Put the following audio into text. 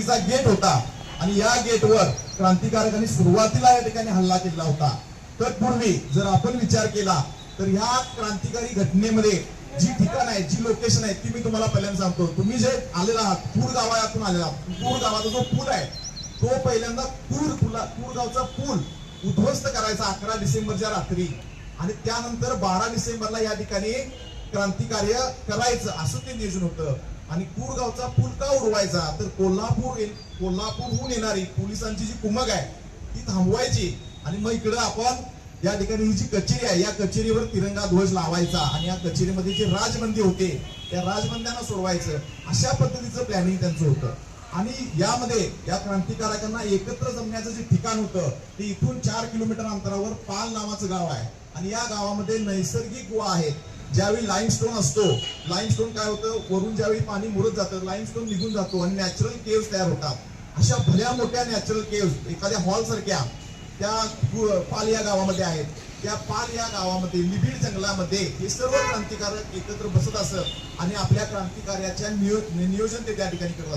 तिचा गेट होता. आणि या गेटवर क्रांतिकारकांनी सुरुवातीला या ठिकाणी हल्ला केला होता. तत्पूर्वी जर आपण विचार केला तर ह्या क्रांतिकारी घटनेमध्ये जी ठिकाण आहे जी लोकेशन आहे ती मी तुम्हाला पहिल्यांदा सांगतो. तुम्ही जे आलेला आहात पूर गावातून आलेला पूर गावाचा जो पूल आहे तो पहिल्यांदा पूर पुला पूर गावचा पूल उद्ध्वस्त करायचा अकरा डिसेंबरच्या रात्री. आणि त्यानंतर बारा डिसेंबरला या ठिकाणी क्रांतिकार्य करायचं असं ते नियोजन होतं. आणि कुरगावचा पूल का उडवायचा तर कोल्हापूर कोल्हापूरहून येणारी पोलिसांची जी कुमक आहे ती थांबवायची. आणि मग इकडं आपण या ठिकाणी ही जी कचेरी आहे या कचेरीवर तिरंगा ध्वज लावायचा. आणि या कचेरीमध्ये जे राजबंदी होते त्या राजबंद्यांना सोडवायचं. अशा पद्धतीचं प्लॅनिंग त्यांचं होतं. आणि यामध्ये या क्रांतिकारकांना एकत्र जमण्याचं जे ठिकाण होतं ते इथून चार किलोमीटर अंतरावर पाल नावाचं गाव आहे. आणि या गावामध्ये नैसर्गिक गुहा आहेत ज्यावेळी लाईमस्टोन असतो लाईमस्टोन काय होतं? वरून ज्यावेळी पाणी मुरत जातं लाईमस्टोन निघून जातो आणि नॅचरल केव्स तयार होतात. अशा भल्या मोठ्या नॅचरल केव्स एखाद्या हॉल सारख्या त्या पाल या गावामध्ये आहेत. त्या पाल या गावामध्ये निबिड जंगलामध्ये हे सर्व क्रांतिकारक एकत्र बसत असत आणि आपल्या क्रांतिकार्याच्या नियोजन ते त्या ठिकाणी करत